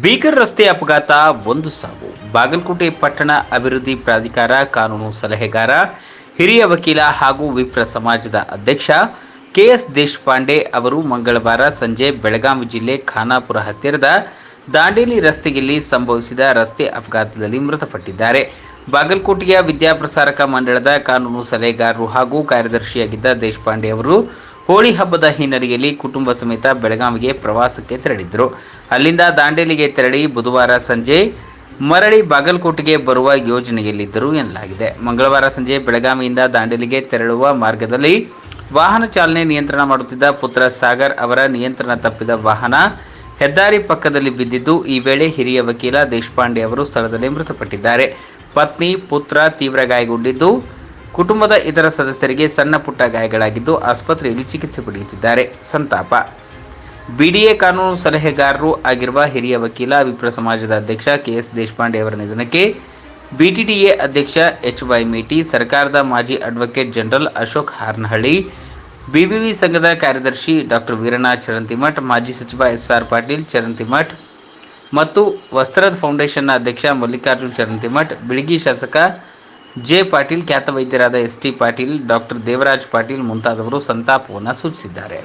ಬೀಗರ್ ರಸ್ತೆ ಅಪಘಾತ ಒಂದು ಸಾವು. ಬಾಗಲಕೋಟೆ ಪಟ್ಟಣ ಅಭಿವೃದ್ಧಿ ಪ್ರಾಧಿಕಾರ ಕಾನೂನು ಸಲಹೆಗಾರ, ಹಿರಿಯ ವಕೀಲ ಹಾಗೂ ವಿಪ್ರ ಸಮಾಜದ ಅಧ್ಯಕ್ಷ ಕೆಎಸ್ ದೇಶಪಾಂಡೆ ಅವರು ಮಂಗಳವಾರ ಸಂಜೆ ಬೆಳಗಾವಿ ಜಿಲ್ಲೆ ಖಾನಾಪುರ ಹತ್ತಿರದ ದಾಂಡೇಲಿ ರಸ್ತೆಯಲ್ಲಿ ಸಂಭವಿಸಿದ ರಸ್ತೆ ಅಪಘಾತದಲ್ಲಿ ಮೃತಪಟ್ಟಿದ್ದಾರೆ. ಬಾಗಲಕೋಟೆಯ ವಿದ್ಯಾಪ್ರಸಾರಕ ಮಂಡಳದ ಕಾನೂನು ಸಲಹೆಗಾರರು ಹಾಗೂ ಕಾರ್ಯದರ್ಶಿಯಾಗಿದ್ದ ದೇಶಪಾಂಡೆ ಅವರು ಹೋಳಿ ಹಬ್ಬದ ಹಿನ್ನೆಲೆಯಲ್ಲಿ ಕುಟುಂಬ ಸಮೇತ ಬೆಳಗಾವಿಗೆ ಪ್ರವಾಸಕ್ಕೆ ತೆರಳಿದ್ದರು ಅಲ್ಲಿಂದ ದಾಂಡೇಲಿಗೆ ತೆರಳಿ ಬುಧವಾರ ಸಂಜೆ ಮರಳಿ ಬಾಗಲಕೋಟೆಗೆ ಬರುವ ಯೋಜನೆಯಲ್ಲಿದ್ದರು ಎನ್ನಲಾಗಿದೆ. ಮಂಗಳವಾರ ಸಂಜೆ ಬೆಳಗಾವಿಯಿಂದ ದಾಂಡೇಲಿಗೆ ತೆರಳುವ ಮಾರ್ಗದಲ್ಲಿ ವಾಹನ ಚಾಲನೆ ನಿಯಂತ್ರಣ ಮಾಡುತ್ತಿದ್ದ ಪುತ್ರ ಸಾಗರ್ ಅವರ ನಿಯಂತ್ರಣ ತಪ್ಪಿದ ವಾಹನ ಹೆದ್ದಾರಿ ಪಕ್ಕದಲ್ಲಿ ಬಿದ್ದಿದ್ದು, ಈ ವೇಳೆ ಹಿರಿಯ ವಕೀಲ ದೇಶಪಾಂಡೆ ಅವರು ಸ್ಥಳದಲ್ಲಿ ಮೃತಪಟ್ಟಿದ್ದಾರೆ. ಪತ್ನಿ, ಪುತ್ರ ತೀವ್ರ ಗಾಯಗೊಂಡಿದ್ದು ಕುಟುಂಬದ ಇತರ ಸದಸ್ಯರಿಗೆ ಸಣ್ಣ ಪುಟ್ಟ ಗಾಯಗಳಾಗಿದ್ದು ಆಸ್ಪತ್ರೆಯಲ್ಲಿ ಚಿಕಿತ್ಸೆ ಪಡೆಯುತ್ತಿದ್ದಾರೆ. ಸಂತಾಪ. ಬಿಡಿಎ ಕಾನೂನು ಸಲಹೆಗಾರರು ಆಗಿರುವ ಹಿರಿಯ ವಕೀಲ ವಿಪ್ರ ಸಮಾಜದ ಅಧ್ಯಕ್ಷ ಕೆಎಸ್ ದೇಶಪಾಂಡೆ ಅವರ ನಿಧನಕ್ಕೆ ಬಿಟಿಟಿಎ ಅಧ್ಯಕ್ಷ ಎಚ್ ವೈ ಮೇಟಿ, ಸರ್ಕಾರದ ಮಾಜಿ advocate general Ashok Harnahalli, BBV ಸಂಘದ ಕಾರ್ಯದರ್ಶಿ ಡಾಕ್ಟರ್ ವೀರನಾಥ್ ಚರಂತಿಮಠ್, ಮಾಜಿ ಸಚಿವ ಎಸ್ಆರ್ ಪಾಟೀಲ್ ಚರಂತಿಮಠ್ ಮತ್ತು ವಸ್ತ್ರದ ಫೌಂಡೇಶನ್ನ ಅಧ್ಯಕ್ಷ ಮಲ್ಲಿಕಾರ್ಜುನ್ ಚರಂತಿಮಠ್, ಬಿಳಿಗಿ ಶಾಸಕ ಜೆ ಪಾಟೀಲ್ ಖ್ಯಾತ ವೈದ್ಯರಾದ S T Patil doctor Devraj Patil ಮುಂತಾದವರು ಸಂತಾಪವನ್ನು ಸೂಚಿಸಿದ್ದಾರೆ.